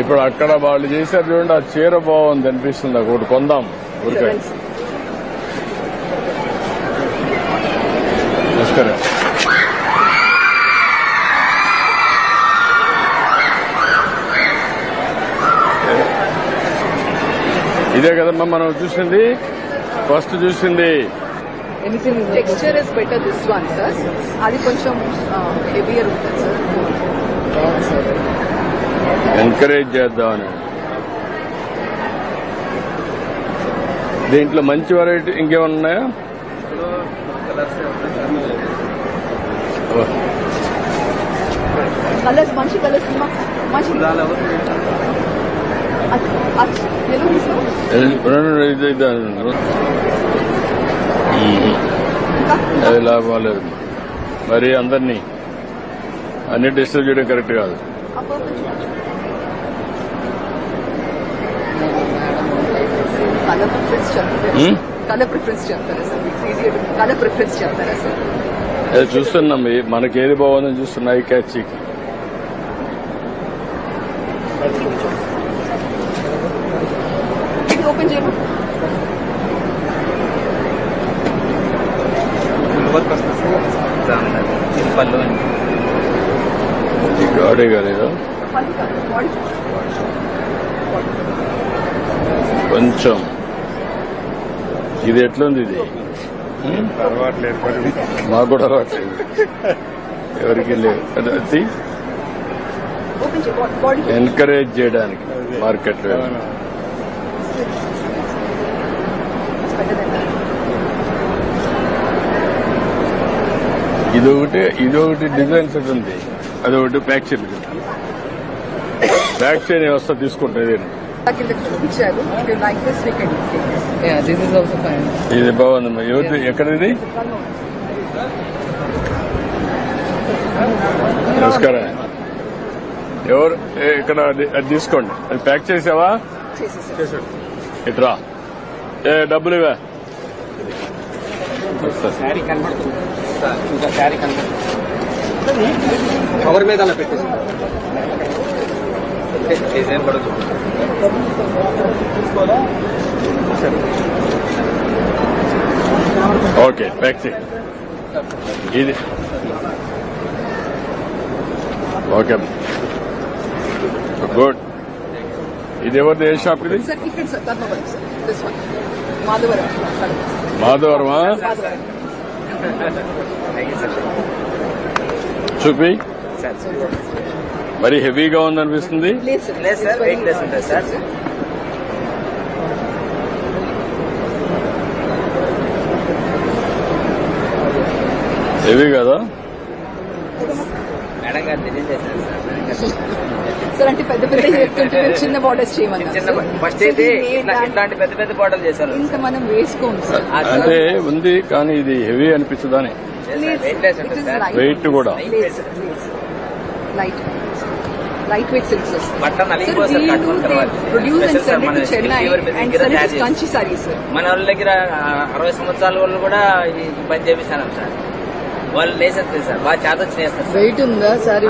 ఇప్పుడు అక్కడ వాళ్ళు చేశారు చూడండి ఆ చీర బాగుంది అనిపిస్తుంది ఒకటి కొందాం ఊరికే. నమస్కారం. ఇదే కదమ్మా మనం చూసింది? ఫస్ట్ చూసింది. Texture is better this one sir అది కొంచెం హెవియర్ ఉంటుంది సార్ ఎంకరేజ్ చేద్దామని దీంట్లో మంచి వెరైటీ ఇంకేమన్నా ఉన్నాయా ఓ, కలర్స్ మంచి కలర్స్ మంచి తెలుగు తీసుకో ఇది- రెండు- ఇది- ఇది- ఉమ్. అది లాభం లేదు. మరి అందరినీ అన్ని డిస్టర్బ్ చేయడం కరెక్ట్ కాదు. Hmm? చూస్తున్నాం ఈ- మనకి ఏది బాగుందని చూస్తున్నాయి క్యాచ్ గాడే కాలేదా బాడీ. కొంచెం. ఇది ఎట్లుంది ఇది? మాకు కూడా రావట్లేదు ఎవరికి లేవు. అది- బాడీ- బాడీ ఎంకరేజ్ చేయడానికి మార్కెట్. ఇది ఒకటి ఇది ఒకటి డిజైన్ సెట్ ఉంది. అది ఒకటి ప్యాక్ చేయండి. ప్యాక్ చేయని వ్యవస్థ చూపించారు. Fine. ఇది బాగుందమ్మా ఎవరి ఎక్కడిది? నమస్కారం. ఎవరు? ఏ, ఇక్కడ అది తీసుకోండి. అది ప్యాక్ చేసావా? ఇట్రా. ఏ డబ్బులు ఇవా శారీ కనబడుతుంది. సార్ ఇంకా శారీ కనబడుతుంది. కవర్ మీద అలా పెట్టేసి. డిజైన్ పడదు ఓకే చేయి ఇది. ఓకే. గుడ్. ఇది ఎవరిది ఏ షాప్ ఇది? మాధవరమా? చూపి. సార్ మరి హెవీగా ఉందనిపిస్తుంది. హెవీ కదా? సార్ అంటే పెద్ద పెద్ద చిన్న బార్డర్స్. ఫస్ట్ అయితే ఇట్లాంటి పెద్ద పెద్ద బాటలు చేశారు. ఇంకా మనం వేసుకోము సార్. అంటే ఉంది కానీ ఇది హెవీ అనిపించదని వెయిట్ కూడా. లైట్ లైట్ వెయిట్ సిల్క్స్ వస్తాయి కంచి సారీస్ సార్ మన వాళ్ళ దగ్గర అరవై సంవత్సరాల వాళ్ళు కూడా ఈ పని చేపిస్తాను సార్. వాళ్ళు లేసేస్తారు సార్. బాగా చేత వచ్చి నేస్తారు సార్. వెయిట్ ఉందా? సారీ.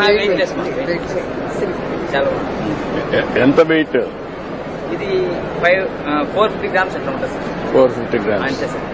ఎ- ఎంత వెయిట్ ఇది ఫైవ్ ఫోర్ ఫిఫ్టీ గ్రామ్స్ అట్లా ఉంటుంది సార్. ఫోర్ ఫిఫ్టీ గ్రామ్స్ అంతే సార్.